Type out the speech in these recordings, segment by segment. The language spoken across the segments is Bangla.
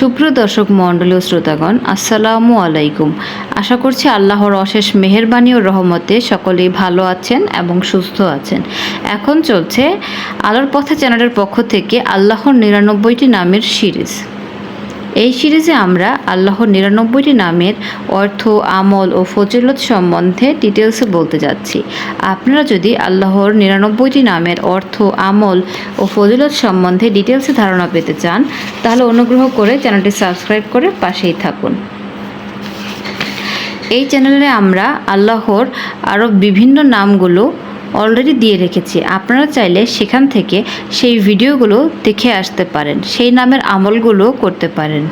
সুপ্রিয় দর্শক মণ্ডলী ও শ্রোতাগণ, আসসালামু আলাইকুম। আশা করছি আল্লাহর অশেষ মেহেরবানি ও রহমতে সকলেই ভালো আছেন এবং সুস্থ আছেন। এখন চলছে আলোর পথে চ্যানেলের পক্ষ থেকে আল্লাহর নিরানব্বইটি নামের সিরিজ। এই সিরিজে আমরা আল্লাহর নিরানব্বইটি নামের অর্থ, আমল ও ফজিলত সম্বন্ধে ডিটেলসে বলতে যাচ্ছি। আপনারা যদি আল্লাহর নিরানব্বইটি নামের অর্থ, আমল ও ফজিলত সম্বন্ধে ডিটেলসে ধারণা পেতে চান, তাহলে অনুগ্রহ করে চ্যানেলটি সাবস্ক্রাইব করে পাশেই থাকুন। এই চ্যানেলে আমরা আল্লাহর আরও বিভিন্ন নামগুলো অলরেডি দিয়ে রেখেছি। আপনারা চাইলে সেখান থেকে সেই ভিডিওগুলো দেখে আসতে পারেন। সেই নামের আমলগুলো করতে পারেন।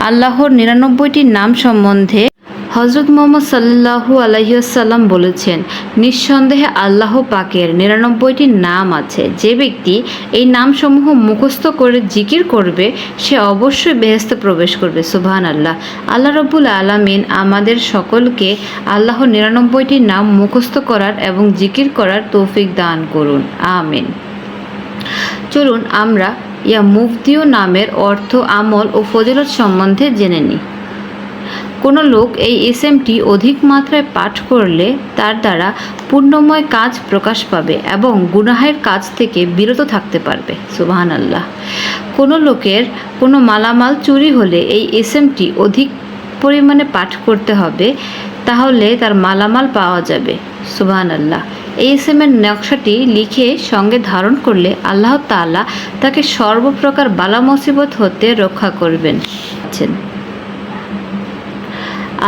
আল্লাহর নিরানব্বইটি নাম সম্বন্ধে হজরত মোহাম্মদ সাল্লাহু আলহিউসাল্লাম বলেছেন, নিঃসন্দেহে আল্লাহ পাকের নিরানব্বইটি নাম আছে। যে ব্যক্তি এই নামসমূহ মুখস্থ করে জিকির করবে, সে অবশ্যই বেহেস্তে প্রবেশ করবে সুবহান আল্লাহ আল্লাহ রব্বুল আলামিন আমাদের সকলকে আল্লাহ নিরানব্বইটি নাম মুখস্থ করার এবং জিকির করার তৌফিক দান করুন। আমিন। চলুন আমরা ইয়া মুফতিও নামের অর্থ, আমল ও ফজিলত সম্বন্ধে জেনে নিই। কোনো লোক এই এসএমটি অধিক মাত্রায় পাঠ করলে তার দ্বারা পুণ্যময় কাজ প্রকাশ পাবে এবং গুনাহের কাজ থেকে বিরত থাকতে পারবে। সুবাহান আল্লাহ কোনো লোকের কোনো মালামাল চুরি হলে এই এসএমটি অধিক পরিমাণে পাঠ করতে হবে, তাহলে তার মালামাল পাওয়া যাবে। সুবাহান আল্লাহ এই এস এর নকশাটি লিখে সঙ্গে ধারণ করলে আল্লাহ তাআলা তাকে সর্বপ্রকার বালা মুসিবত হতে রক্ষা করবেন। আছেন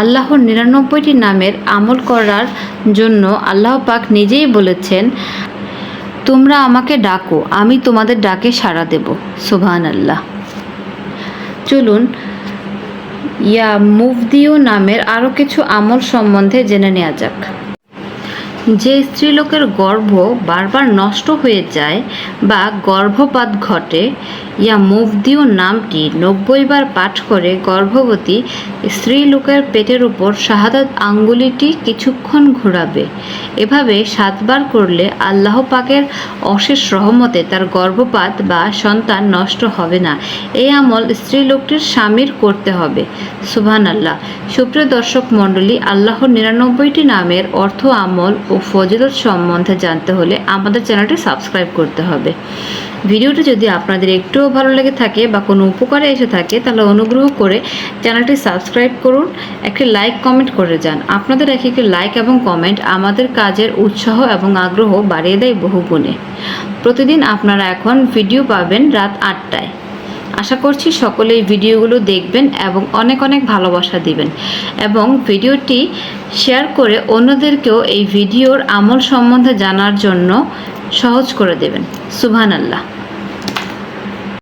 আল্লাহর নিরানব্বইটি নামের আমল করার জন্য আল্লাহ পাক নিজেই বলেছেন, তোমরা আমাকে ডাকো, আমি তোমাদের ডাকে সাড়া দেব। সুবহান আল্লাহ চলুন ইয়া মুফদিও নামের আরও কিছু আমল সম্বন্ধে জেনে নেওয়া যাক। যে স্ত্রীলোকের গর্ভ বারবার নষ্ট হয়ে যায় বা গর্ভপাত ঘটে, ইয়া মুফদিও নামটি নব্বই বার পাঠ করে গর্ভবতী স্ত্রীলোকের পেটের উপর শাহাদাত আঙ্গুলিটি কিছুক্ষণ ঘোরাবে। এভাবে সাতবার করলে আল্লাহ পাকের অশেষ রহমতে তার গর্ভপাত বা সন্তান নষ্ট হবে না। এই আমল স্ত্রীলোকটির স্বামীর করতে হবে। সুবহান আল্লাহ সুপ্রিয় দর্শক মণ্ডলী, আল্লাহর নিরানব্বইটি নামের অর্থ আমল ও ফজিলত সম্বন্ধে জানতে হলে আমাদের চ্যানেলটি সাবস্ক্রাইব করতে হবে। ভিডিওটি যদি আপনাদের একটুও ভালো লেগে থাকে বা কোনো উপকারে এসে থাকে, তাহলে অনুগ্রহ করে চ্যানেলটি সাবস্ক্রাইব করুন, একটি লাইক, কমেন্ট করে যান। আপনাদের এক একটি লাইক এবং কমেন্ট আমাদের কাজের উৎসাহ এবং আগ্রহ বাড়িয়ে দেয় বহু গুণে। প্রতিদিন আপনারা এখন ভিডিও পাবেন রাত আটটায়। আশা করছি সকলেই ভিডিওগুলো দেখবেন এবং অনেক অনেক ভালোবাসা দিবেন। এবং ভিডিওটি শেয়ার করে অন্যদেরকেও এই ভিডিওর আমল সম্বন্ধে জানার জন্য সহজ করে দেবেন। সুবহান আল্লাহ